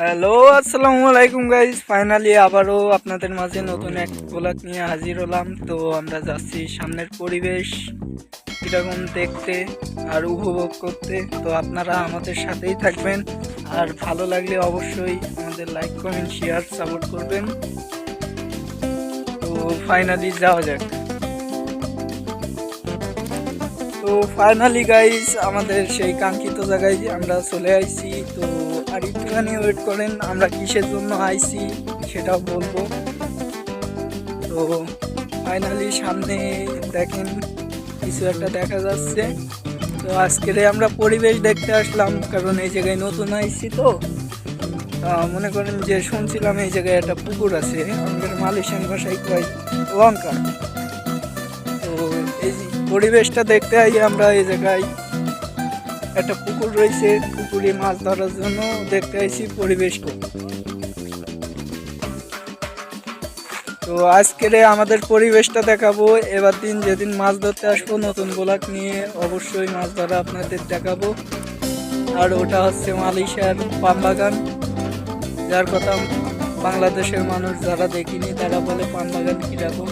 Hello আসসালামু আলাইকুম guys finally আবারও আপনাদের মাঝে নতুন এক ব্লগ নিয়ে হাজির হলাম। তো আমরা যাচ্ছি সামনের পরিবেশ, কীরকম দেখতে আর উপভোগ করতে। তো আপনারা আমাদের সাথেই থাকবেন। আর ভালো লাগলে অবশ্যই আমাদের লাইক কমেন্ট শেয়ার সাপোর্ট করবেন। তো ফাইনালি যাওয়া যাক। তো ফাইনালি গাইজ আমাদের সেই কাঙ্ক্ষিত জায়গায় আমরা চলে আইছি, তো আর একটুখানি ওয়েট করেন, আমরা কিসের জন্য আইছি সেটাও বলব। তো ফাইনালি সামনে দেখেন, কিছু একটা দেখা যাচ্ছে। তো আজকের আমরা পরিবেশ দেখতে আসলাম, কারণ এই জায়গায় নতুন আইছি তো। মনে করেন যে শুনছিলাম এই জায়গায় একটা পুকুর আছে, আমাদের মালয়েশিয়ান ভাষায় কয় লঙ্কা পরিবেশটা দেখতে আই আমরা এই জায়গায় একটা পুকুর রয়েছে, পুকুরে মাছ ধরার জন্য দেখতে আইছি পরিবেশটা তো আজকের আমাদের পরিবেশটা দেখাবো, এবার দিন যেদিন মাছ ধরতে আসব নতুন গোলাক নিয়ে অবশ্যই মাছ ধরা আপনাদের দেখাবো। আর ওটা হচ্ছে মালয়েশিয়ার পাম বাগান, যার কথা বাংলাদেশের মানুষ যারা দেখিনি তারা বলে পান বাগান কীরকম।